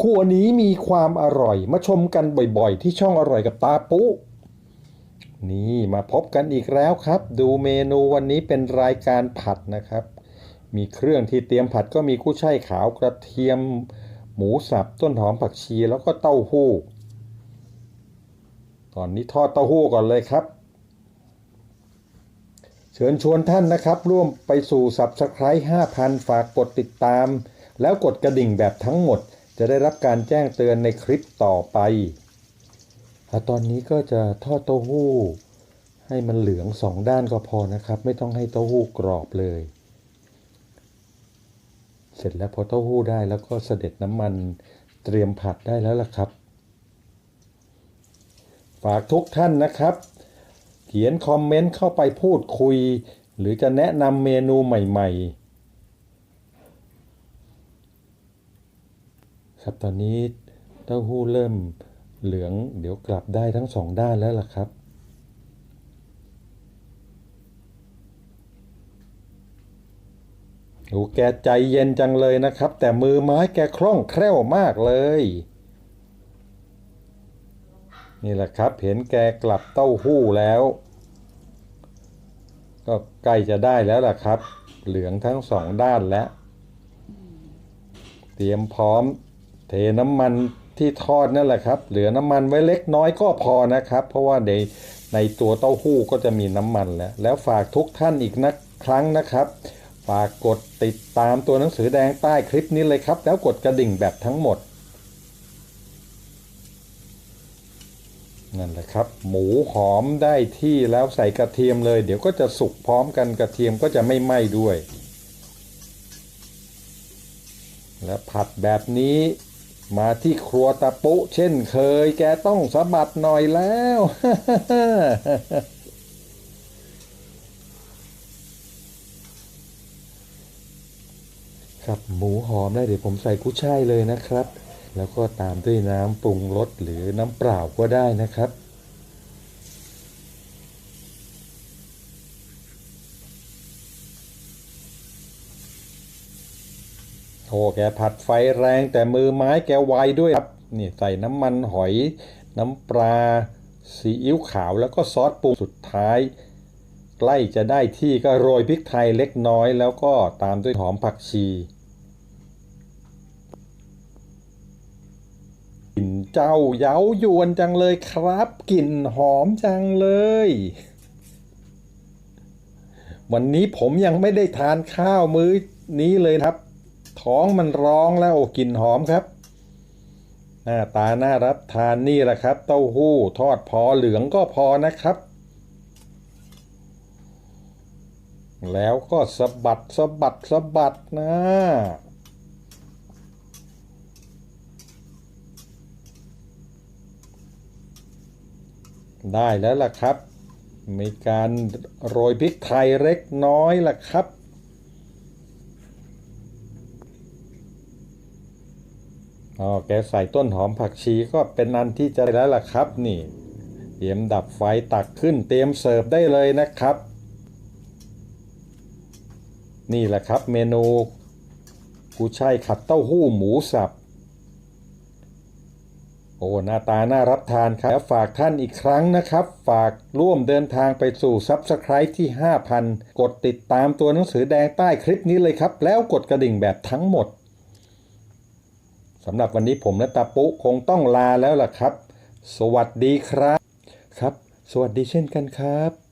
ครัวนี้มีความอร่อย มาชมกันบ่อยๆ ที่ช่องอร่อยกับตาปุ๊นี่มาพบกันอีกแล้วครับ ดูเมนูวันนี้เป็นรายการผัดนะครับ มีเครื่องที่เตรียมผัดก็มีกุ้ยช่ายขาวกระเทียม หมูสับต้นหอมผักชีแล้วก็เต้าหู้ ตอนนี้ทอดเต้าหู้ก่อนเลยครับ เชิญชวนท่านนะครับ ร่วมไปสู่ Subscribe 5,000 ฝากกดติดตาม แล้วกดกระดิ่งแบบทั้งหมด จะได้รับการแจ้งเตือนในคลิปต่อไปอตอนนี้ก็จะทอดเต้าหู้ ให้มันเหลืองสองด้านก็พอนะครับ ไม่ต้องให้เต้าหู้กรอบเลย เสร็จแล้วพอเต้าหู้ได้แล้วก็เสด็จน้ำมันเตรียมผัดได้แล้วล่ะครับ ฝากทุกท่านนะครับ เขียนคอมเมนต์เข้าไปพูดคุย หรือจะแนะนำเมนูใหม่ ๆ ครับตอนนี้เต้าหู้เริ่มเหลืองเดี๋ยวกลับได้ทั้งสองด้านแล้วล่ะครับ โอ้แกใจเย็นจังเลยนะครับ แต่มือไม้แกคล่องแคล่วมากเลย นี่แหละครับเห็นแกกลับเต้าหู้แล้ว ก็ใกล้จะได้แล้วล่ะครับ เหลืองทั้งสองด้านแล้ว เตรียมพร้อม เทน้ำมันที่ทอดนั่นแหละครับ เหลือน้ำมันไว้เล็กน้อยก็พอนะครับ เพราะว่าในในตัวเต้าหู้ก็จะมีน้ำมันแล้ว แล้วฝากทุกท่านอีกนะครั้งนะครับ ฝากกดติดตามตัวหนังสือแดงใต้คลิปนี้เลยครับ แล้วกดกระดิ่งแบบทั้งหมด นั่นแหละครับ หมูหอมได้ที่แล้วใส่กระเทียมเลย เดี๋ยวก็จะสุกพร้อมกันกระเทียมก็จะไม่ไหม้ด้วย และผัดแบบนี้ มาที่ครัวตะปุ เช่นเคย แกต้องสะบัดหน่อยแล้ว ครับหมูหอมได้เดี๋ยวผมใส่กุ้ยช่ายเลยนะครับ แล้วก็ตามด้วยน้ำปรุงรสหรือน้ำเปล่าก็ได้นะครับ อ้แกผัดไฟแรงแต่มือไม้แกไวด้วยครับนี่ใส่น้ำมันหอย น้ำปลาซีอิ๊วขาวแล้วก็ซอสปรุงสุดท้าย ใกล้จะได้ที่ก็โรยพริกไทยเล็กน้อยแล้วก็ตามด้วยหอมผักชีกลิ่นเจ้าเย้ายวนจังเลยครับกลิ่นหอมจังเลย วันนี้ผมยังไม่ได้ทานข้าวมื้อนี้เลยครับ ท้องมันร้องแล้วกลิ่นหอมครับหน้าตาน่ารับทานนี่แหละครับ เต้าหู้ทอดพอเหลืองก็พอนะครับ แล้วก็สะบัดสะบัดสะบัดนะได้แล้วล่ะครับ มีการโรยพริกไทยเล็กน้อยล่ะครับ อ๋อแกใส่ต้นหอมผักชีก็เป็นอันที่จะได้แล้วล่ะครับนี่ เตรียมดับไฟตักขึ้นเตรียมเสิร์ฟได้เลยนะครับ นี่แหละครับเมนูกุยช่ายขัดเต้าหู้หมูสับ โอ้หน้าตาน่ารับทานครับฝากท่านอีกครั้งนะครับ ฝากร่วมเดินทางไปสู่ Subscribe ที่ 5,000 กดติดตามตัวหนังสือแดงใต้คลิปนี้เลยครับ แล้วกดกระดิ่งแบบทั้งหมด สำหรับวันนี้ผมและตาปุ๊คงต้องลาแล้วล่ะครับ สวัสดีครับ ครับ สวัสดีเช่นกันครับ